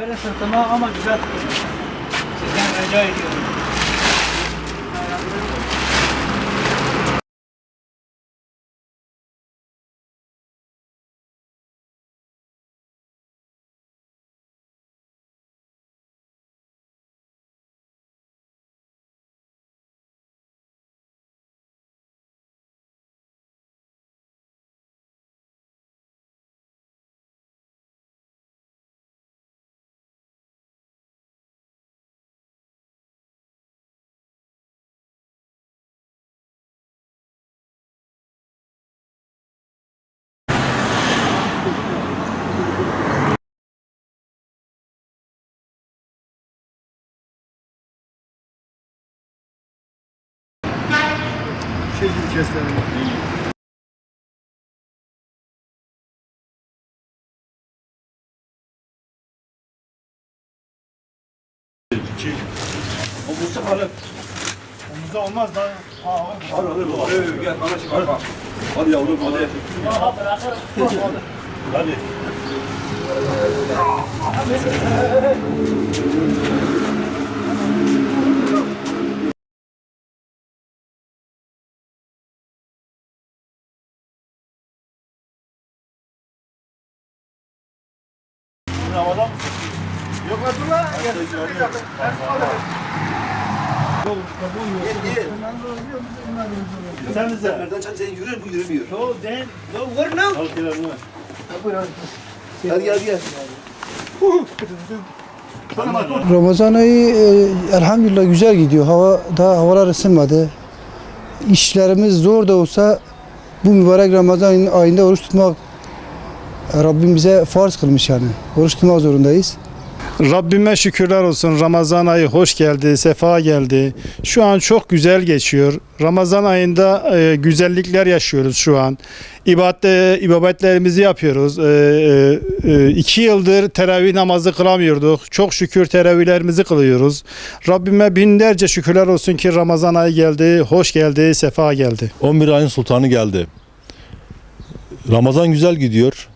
Böyle sırtıma ama güzel tutun. Sizden rica ediyorum. Şey gibi kestane. Omuzda olmaz da. Hadi hadi baba. Ee, gel bana çık. Hadi. Hadi yavrum hadi. Hadi. Ramazan mısın? Yok lan dur lan. Gel. Sen bize. Nereden çak sen yürür bu yürümüyor. No, then, no, we're now. Al kenarına. Hadi gel gel. Ramazan ayı e, elhamdülillah güzel gidiyor. Hava daha havalar ısınmadı. İşlerimiz zor da olsa bu mübarek Ramazan ayında oruç tutmak Rabbim bize farz kılmış yani. Oruç tutmak zorundayız. Rabbime şükürler olsun. Ramazan ayı hoş geldi, sefa geldi. Şu an çok güzel geçiyor. Ramazan ayında e, güzellikler yaşıyoruz şu an. İbadet, e, ibadetlerimizi yapıyoruz. E, e, e, iki yıldır teravih namazı kılamıyorduk. Çok şükür teravihlerimizi kılıyoruz. Rabbime binlerce şükürler olsun ki Ramazan ayı geldi, hoş geldi, sefa geldi. 11 ayın sultanı geldi. Ramazan güzel gidiyor.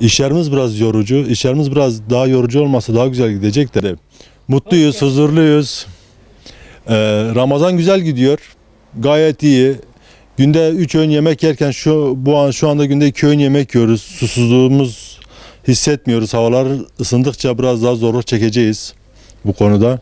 İşlerimiz biraz yorucu. İşlerimiz biraz daha yorucu olmasa daha güzel gidecek de. Mutluyuz, huzurluyuz. Ee, Ramazan güzel gidiyor. Gayet iyi. Günde 3 öğün yemek yerken şu bu an şu anda günde 2 öğün yemek yiyoruz. Susuzluğumuz hissetmiyoruz. Havalar ısındıkça biraz daha zorluk çekeceğiz bu konuda.